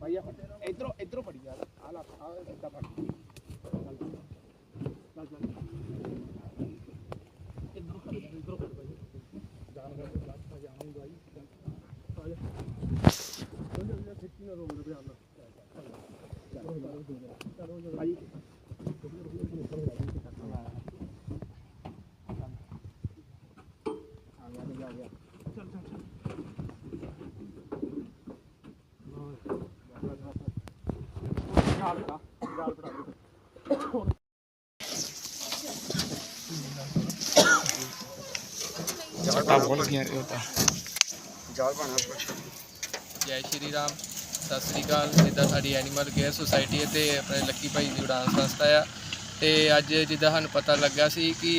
ਭਾਈ ਇਧਰੋਂ ਇਧਰੋਂ ਫੜੀ ਜਾ ਆ ਲਾ ਆ ਇੱਦਾਂ ਫੜ? ਇਧਰੋਂ ਫੜ ਇਧਰੋਂ ਫੜ ਭਾਈ। ਜਾਨ ਕਰ ਲਾ ਤਾ ਜਾਨ ਭਾਈ। ਆ ਜਾ ਚਲੋ ਜੀ ਠੇਕੀ ਨਾ ਰੋਕ ਦੇ ਬਿਆਨ ਚਲੋ। ਭਾਈ ਆ ਗਿਆ ਆ ਗਿਆ ਚੱਲ ਚੱਲ ਚੱਲ ਜਾਲ ਫੜਾ ਜਾਲ ਫੜਾ ਜਟਾ ਬੋਲ ਗਿਆ ਇਹ ਤਾਂ ਜਾਲ ਬਣਾ ਕੁਛ ਜੈ ਸ਼੍ਰੀ ਰਾਮ। ਸਤਿ ਸ੍ਰੀ ਅਕਾਲ। ਜਿੱਦਾਂ ਸਾਡੀ ਐਨੀਮਲ ਕੇਅਰ ਸੁਸਾਇਟੀ ਅਤੇ ਆਪਣੇ ਲੱਕੀ ਭਾਈ ਦੀ ਉਡਾਨ ਸੰਸਥਾ ਆ। ਤੇ ਅੱਜ ਜਿੱਦਾਂ ਸਾਨੂੰ ਪਤਾ ਲੱਗਾ ਸੀ ਕਿ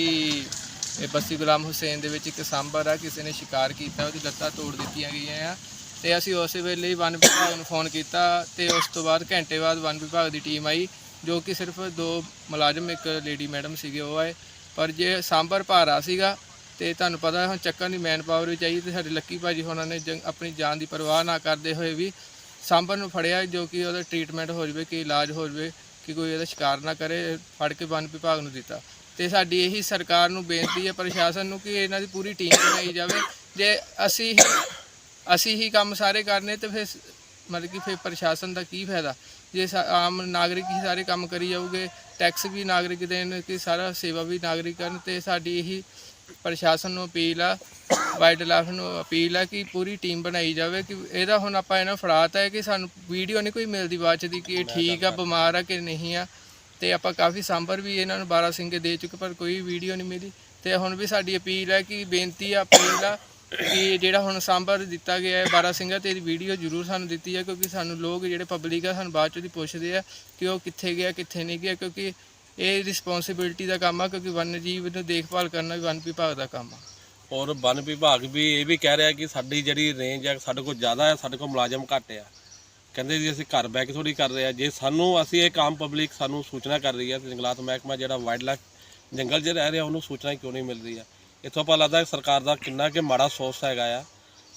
ਇਹ ਬੱਸੀ ਗੁਲਾਮ ਹੁਸੈਨ ਦੇ ਵਿੱਚ ਇੱਕ ਸਾਂਭਰ ਆ। ਕਿਸੇ ਨੇ ਸ਼ਿਕਾਰ ਕੀਤਾ, ਉਹਦੀ ਲੱਤਾਂ ਤੋੜ ਦਿੱਤੀਆਂ ਗਈਆਂ ਆ। ਤੇ ਅਸੀਂ ਉਸ ਵੇਲੇ ਹੀ ਵਨ ਵਿਭਾਗ ਨੂੰ ਫੋਨ ਕੀਤਾ ਤੇ ਉਸ ਤੋਂ ਬਾਅਦ ਘੰਟੇ ਬਾਅਦ ਵਨ ਵਿਭਾਗ ਦੀ ਟੀਮ ਆਈ, ਜੋ ਕਿ ਸਿਰਫ ਦੋ ਮੁਲਾਜ਼ਮ, ਇੱਕ ਲੇਡੀ ਮੈਡਮ ਸੀਗੇ, ਉਹ ਆਏ। ਪਰ ਜੇ ਸਾਂਬਰ ਭਾਰਾ ਸੀਗਾ ਤੇ ਤੁਹਾਨੂੰ ਪਤਾ ਹੁਣ ਚੱਕਣ ਦੀ ਮੈਨ ਪਾਵਰ ਵੀ ਚਾਹੀਦੀ ਤੇ ਸਾਡੇ ਲੱਕੀ ਭਾਜੀ ਉਹਨਾਂ ਨੇ ਜੰਗ- ਆਪਣੀ ਜਾਨ ਦੀ ਪਰਵਾਹ ਨਾ ਕਰਦੇ ਹੋਏ ਵੀ ਸਾਂਭਰ ਨੂੰ ਫੜਿਆ ਜੋ ਕਿ ਉਹਦਾ ਟ੍ਰੀਟਮੈਂਟ ਹੋ ਜਾਵੇ, ਕਿ ਇਲਾਜ ਹੋ ਜਾਵੇ, ਕਿ ਕੋਈ ਇਹਦਾ ਸ਼ਿਕਾਰ ਨਾ ਕਰੇ, ਫੜ ਕੇ ਵਨ ਵਿਭਾਗ ਨੂੰ ਦਿੱਤਾ। ਤੇ ਸਾਡੀ ਇਹੀ ਸਰਕਾਰ ਨੂੰ ਬੇਨਤੀ ਹੈ ਪ੍ਰਸ਼ਾਸਨ ਨੂੰ ਕਿ ਇਹਨਾਂ ਦੀ ਪੂਰੀ ਟੀਮ ਬਣਾਈ ਜਾਵੇ। ਜੇ ਅਸੀਂ ਅਸੀਂ ਹੀ ਕੰਮ ਸਾਰੇ ਕਰਨੇ ਤੇ ਫਿਰ ਮਤਲਬ ਕਿ ਫਿਰ ਪ੍ਰਸ਼ਾਸਨ ਦਾ ਕੀ ਫਾਇਦਾ? ਜੇ ਆਮ ਨਾਗਰਿਕ ਹੀ ਸਾਰੇ ਕੰਮ ਕਰੀ ਜਾਊਗੇ ਟੈਕਸ ਵੀ ਨਾਗਰਿਕ ਦੇਣ ਕਿ ਸਾਰਾ ਸੇਵਾ ਵੀ ਨਾਗਰਿਕ ਕਰਨ ਤੇ ਸਾਡੀ ਇਹੀ ਪ੍ਰਸ਼ਾਸਨ ਨੂੰ ਅਪੀਲ ਆ ਵਾਈਲਡ ਲਾਈਫ ਨੂੰ ਅਪੀਲ ਆ ਕਿ ਪੂਰੀ ਟੀਮ ਬਣਾਈ ਜਾਵੇ ਕਿ ਇਹਦਾ ਹੁਣ ਆਪਾਂ ਇਹਨਾਂ ਫੜਾਤਾ ਹੈ ਕਿ ਸਾਨੂੰ ਵੀਡੀਓ ਨਹੀਂ ਕੋਈ ਮਿਲਦੀ ਬਾਅਦ ਚ ਦੀ ਕਿ ਇਹ ਠੀਕ ਆ ਬਿਮਾਰ ਆ ਕਿ ਨਹੀਂ ਆ। ਤੇ ਆਪਾਂ ਕਾਫੀ ਸਾਂਬਰ ਵੀ ਇਹਨਾਂ ਨੂੰ 12 ਸਿੰਘੇ ਦੇ ਚੁੱਕੇ ਪਰ ਕੋਈ ਵੀਡੀਓ ਨਹੀਂ ਮਿਲੀ। ਤੇ ਹੁਣ ਵੀ ਸਾਡੀ ਅਪੀਲ ਹੈ ਕਿ ਬੇਨਤੀ ਆ ਅਪੀਲ ਆ ਕਿ ਜਿਹੜਾ ਹੁਣ ਸਾਂਬਰ ਦਿੱਤਾ ਗਿਆ ਹੈ 12 ਸਿੰਘਾਂ ਤੇ ਇਹਦੀ ਵੀਡੀਓ ਜ਼ਰੂਰ ਸਾਨੂੰ ਦਿੱਤੀ ਹੈ ਕਿਉਂਕਿ ਸਾਨੂੰ ਲੋਕ ਜਿਹੜੇ ਪਬਲਿਕ ਆ, ਸਾਨੂੰ ਬਾਅਦ ਚ ਦੀ ਪੁੱਛਦੇ ਆ ਕਿ ਉਹ ਕਿੱਥੇ ਗਿਆ, ਕਿੱਥੇ ਨਹੀਂ ਗਿਆ, ਕਿਉਂਕਿ ਇਹ ਰਿਸਪੌਂਸਿਬਿਲਟੀ ਦਾ ਕੰਮ ਆ, ਕਿਉਂਕਿ ਵਨ ਜੀਵ ਨੂੰ ਦੇਖਭਾਲ ਕਰਨਾ ਵੀ ਵਨ ਵਿਭਾਗ ਦਾ ਕੰਮ ਆ। ਔਰ ਵਨ ਵਿਭਾਗ ਵੀ ਇਹ ਵੀ ਕਹਿ ਰਿਹਾ ਕਿ ਸਾਡੀ ਜਿਹੜੀ ਰੇਂਜ ਹੈ ਸਾਡੇ ਕੋਲ ਜ਼ਿਆਦਾ ਹੈ ਸਾਡੇ ਕੋਲ ਮੁਲਾਜ਼ਮ ਘੱਟ ਆ। ਕਹਿੰਦੇ ਜੀ, ਅਸੀਂ ਘਰ ਬੈ ਕੇ ਥੋੜੀ ਕਰ ਰਹੇ ਆ। ਜੇ ਸਾਨੂੰ, ਅਸੀਂ ਇਹ ਆਮ ਪਬਲਿਕ ਸਾਨੂੰ ਸੂਚਨਾ ਕਰ ਰਹੀ ਹੈ ਜੰਗਲਾਤ ਮਹਿਕਮਾ ਜਿਹੜਾ ਵਾਈਲਡ ਲਾਈਫ ਜੰਗਲ 'ਚ ਰਹਿ ਰਿਹਾ, ਉਹਨੂੰ ਸੂਚਨਾ ਕਿਉਂ ਨਹੀਂ ਮਿਲ ਰਹੀ ਆ? ਇੱਥੋਂ ਆਪਾਂ ਲੱਗਦਾ ਹੈ ਸਰਕਾਰ ਦਾ ਕਿੰਨਾ ਕਿ ਮਾੜਾ ਸੋਚ ਹੈਗਾ ਆ।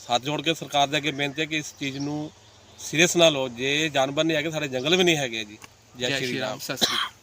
ਸਾਥ ਜੋੜ ਕੇ ਸਰਕਾਰ ਦੇ ਅੱਗੇ ਬੇਨਤੀ ਹੈ ਕਿ ਇਸ ਚੀਜ਼ ਨੂੰ ਸੀਰੀਅਸ ਨਾ ਲਓ। ਜੇ ਜਾਨਵਰ ਨਹੀਂ ਹੈਗੇ ਸਾਡੇ ਜੰਗਲ ਵੀ ਨਹੀਂ ਹੈਗੇ ਜੀ। ਜੈ ਸ਼੍ਰੀ ਰਾਮ। ਸਤਿ ਸ੍ਰੀ ਅਕਾਲ।